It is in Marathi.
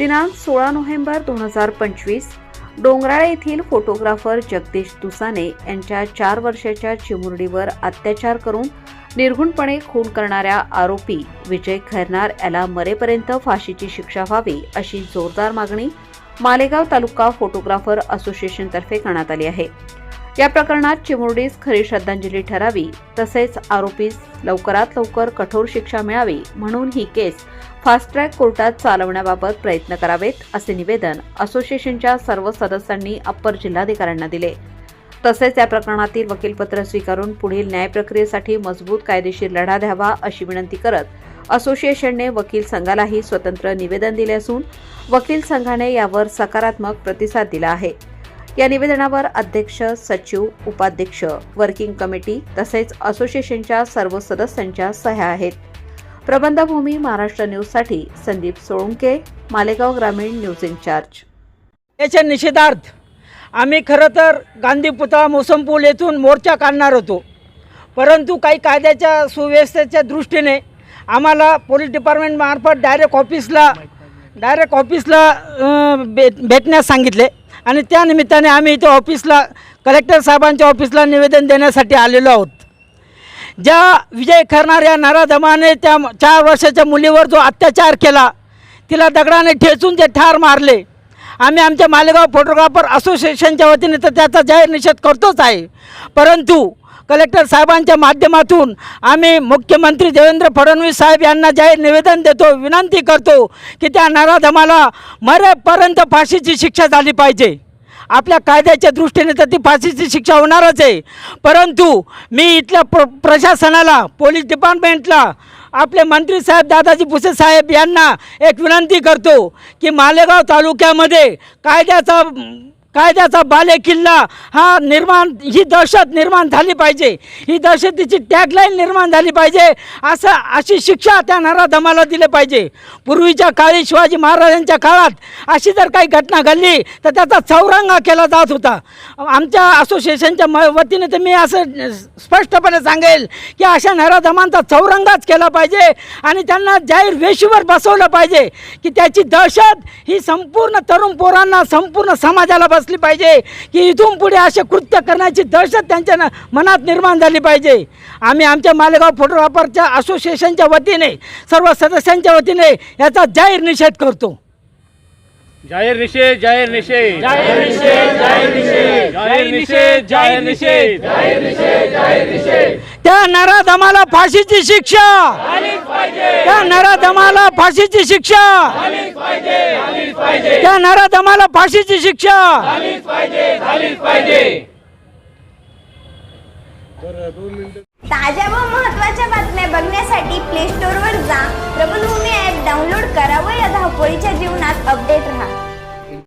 दिनांक सोळा नोव्हेंबर दोन हजार पंचवीस डोंगराळे येथील फोटोग्राफर जगदीश दुसाने यांच्या चार वर्षाच्या चिमुरडीवर अत्याचार करून निर्घुणपणे खून करणाऱ्या आरोपी विजय खैरनार याला मरेपर्यंत फाशीची शिक्षा व्हावी अशी जोरदार मागणी मालेगाव तालुका फोटोग्राफर असोसिएशनतर्फे करण्यात आली आहे. या प्रकरणात चिमुरडीस खरी श्रद्धांजली ठरावी तसेच आरोपीस लवकरात लवकर कठोर शिक्षा मिळावी म्हणून ही केस फास्ट ट्रॅक कोर्टात चालवण्याबाबत प्रयत्न करावेत असे निवेदन असोसिएशनच्या सर्व सदस्यांनी अप्पर जिल्हाधिकाऱ्यांना दिले. तसेच या प्रकरणातील वकीलपत्र स्वीकारून पुढील न्याय प्रक्रियेसाठी मजबूत कायदेशीर लढा द्यावा अशी विनंती करत असोसिएशनने वकील संघालाही स्वतंत्र निवेदन दिले असून वकील संघाने यावर सकारात्मक प्रतिसाद दिला आहे. या निवेदनावर अध्यक्ष सचिव उपाध्यक्ष वर्किंग कमिटी तसेच असोसिएशनच्या सर्व सदस्यांच्या सह्या आहेत. प्रबंधभूमी महाराष्ट्र न्यूजसाठी संदीप सोळुंके मालेगाव ग्रामीण न्यूज इन्चार्ज याच्या निषेधार्थ आम्ही खरं तर गांधी पुतळा मोसम पूल येथून मोर्चा काढणार होतो. परंतु काही कायद्याच्या सुव्यवस्थेच्या दृष्टीने आम्हाला पोलीस डिपार्टमेंटमार्फत डायरेक्ट ऑफिसला डायरेक्ट ऑफिसला भेट भेटण्यास सांगितले. आणि त्या निमित्ताने आम्ही इथे ऑफिसला कलेक्टर साहेबांच्या ऑफिसला निवेदन देण्यासाठी आलेलो आहोत. ज्या विजय खरणार या नराधमाने त्या चार वर्षाच्या मुलीवर जो अत्याचार केला तिला दगडाने ठेचून ते ठार मारले. आम्ही आमच्या मालेगाव फोटोग्राफर असोसिएशनच्या वतीने तर त्याचा जाहीर निषेध करतोच आहे. परंतु कलेक्टर साहेबांच्या माध्यमातून आम्ही मुख्यमंत्री देवेंद्र फडणवीस साहेब यांना जाहीर निवेदन देतो विनंती करतो की त्या नराधमाला मरेपर्यंत फाशीची शिक्षा झाली पाहिजे. आपल्या कायद्याच्या दृष्टीने तर ती फाशीची शिक्षा होणारच आहे. परंतु मी इथल्या प्र प्रशासनाला पोलीस डिपार्टमेंटला आपले मंत्री साहेब दादाजी भुसे साहेब यांना एक विनंती करतो की मालेगाव तालुक्यामध्ये कायद्याचा कायद्याचा बाले किल्ला हा निर्माण ही दहशत निर्माण झाली पाहिजे. ही दहशतीची टॅगलाईन निर्माण झाली पाहिजे. असं अशी शिक्षा त्या नराधमाला दिली पाहिजे. पूर्वीच्या काळी शिवाजी महाराजांच्या काळात अशी जर काही घटना घडली तर त्याचा चौरंगा केला जात होता. आमच्या असोसिएशनच्या म वतीने तर मी असं स्पष्टपणे सांगेल की अशा नराधमांचा चौरंगाच केला पाहिजे आणि त्यांना जाहीर वेशीवर बसवलं पाहिजे की त्याची दहशत ही संपूर्ण तरुण पोरांना संपूर्ण समाजाला बसली पाहिजे की इथून पुढे असे कृत्य करण्याची दहशत त्यांच्या मनात निर्माण झाली पाहिजे. आम्ही आमच्या मालेगाव फोटोग्राफरच्या असोसिएशनच्या वतीने सर्व सदस्यांच्या वतीने याचा जाहीर निषेध करतो. जाहीर निषेध जाहीर निषेध. जाहीर निषेध जाहीर निषेध. जाहीर निषेध जाहीर निषेध. जाहीर निषेध जाहीर निषेध. त्या नराधमाला फाशीची शिक्षा. त्या नराधमाला फाशीची शिक्षा. त्या नराधमाला फाशीची शिक्षा. ताज्या व महत्त्वाच्या बातम्या बघण्यासाठी प्ले स्टोर वर जा. प्रबलभूमी ऍप डाउनलोड करा व या धावपळीच्या जीवनात अपडेट